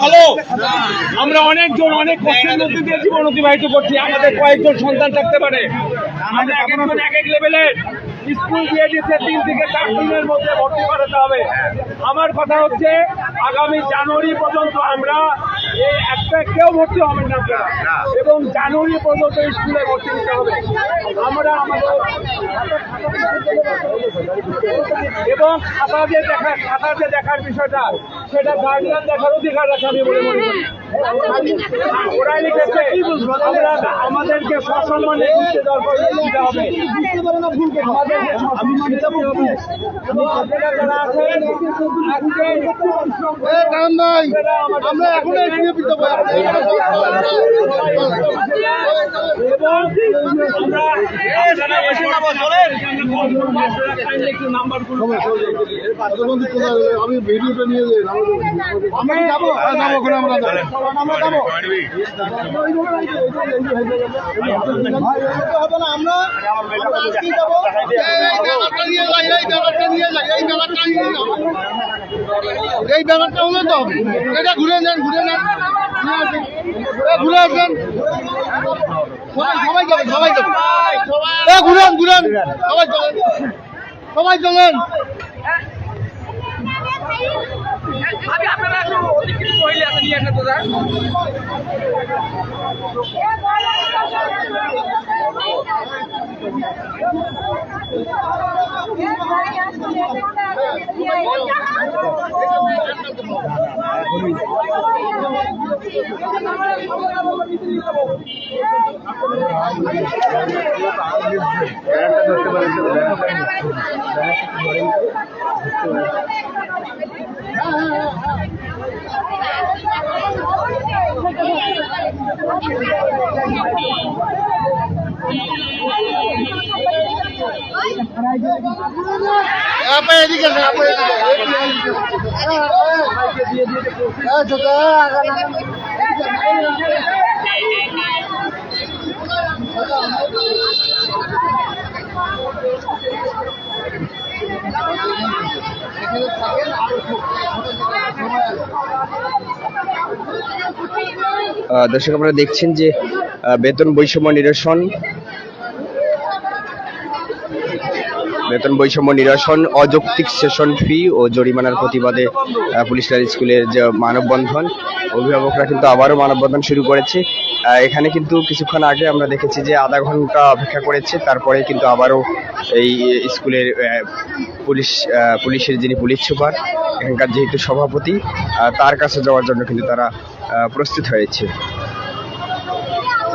ভালো আমরা অনেকজন, অনেক কষ্টের মধ্যে দিয়ে জীবন অতিবাহিত করছি। আমাদের কয়েকজন সন্তান থাকতে পারে। এক এক লেভেলের। স্কুল দিয়ে দিচ্ছে তিন থেকে চার দিনের মধ্যে ভর্তি করাতে হবে। আমার কথা হচ্ছে, আগামী জানুয়ারি পর্যন্ত আমরা একটা কেউ ভর্তি হবেন না এবং জানুয়ারি পর্যন্ত স্কুলে ভর্তি নিতে হবে। আমরা আমাদের এবং খাতা যে দেখা খাতা যে দেখার বিষয়টা সেটা গার্ডিয়ান দেখার অধিকার রাখে আমি বলে মনে করি। ওরাই লিখেছে আমরা আমাদেরকে সসম্মানে ঘুরতে দেওয়ার পর দিতে হবে। আমরা এখন এবং আমরা আমি ভিডিওটা নিয়ে যাই আমরা এই ব্যাপারটা নিয়ে তো এটা ঘুরে নেন ঘুরে নেন। ঘুরে আসেন। সবাই সবাই যাবে সবাই যাবে এ ঘুরেন ঘুরেন। সবাই চলেন। সবাই চলেন। আপনারা মহিলা আছে নিয়ে আসেন দর্শক আপনারা দেখছেন যে বেতন বৈষম্য নিরসন বেতন বৈষম্য নিরসন, অযৌক্তিক সেশন ফি ও জরিমানার প্রতিবাদে পুলিশ লাইন স্কুলের যে মানববন্ধন, অভিভাবকরা কিন্তু আবারও মানববন্ধন শুরু করেছে। এখানে কিন্তু কিছুক্ষণ আগে আমরা দেখেছি যে আধা ঘণ্টা অপেক্ষা করেছে, তারপরে কিন্তু আবারও এই স্কুলের পুলিশ পুলিশের যিনি পুলিশ সুপার, এখানকার যেহেতু সভাপতি তার কাছে যাওয়ার জন্য কিন্তু তারা প্রস্তুত হয়েছে।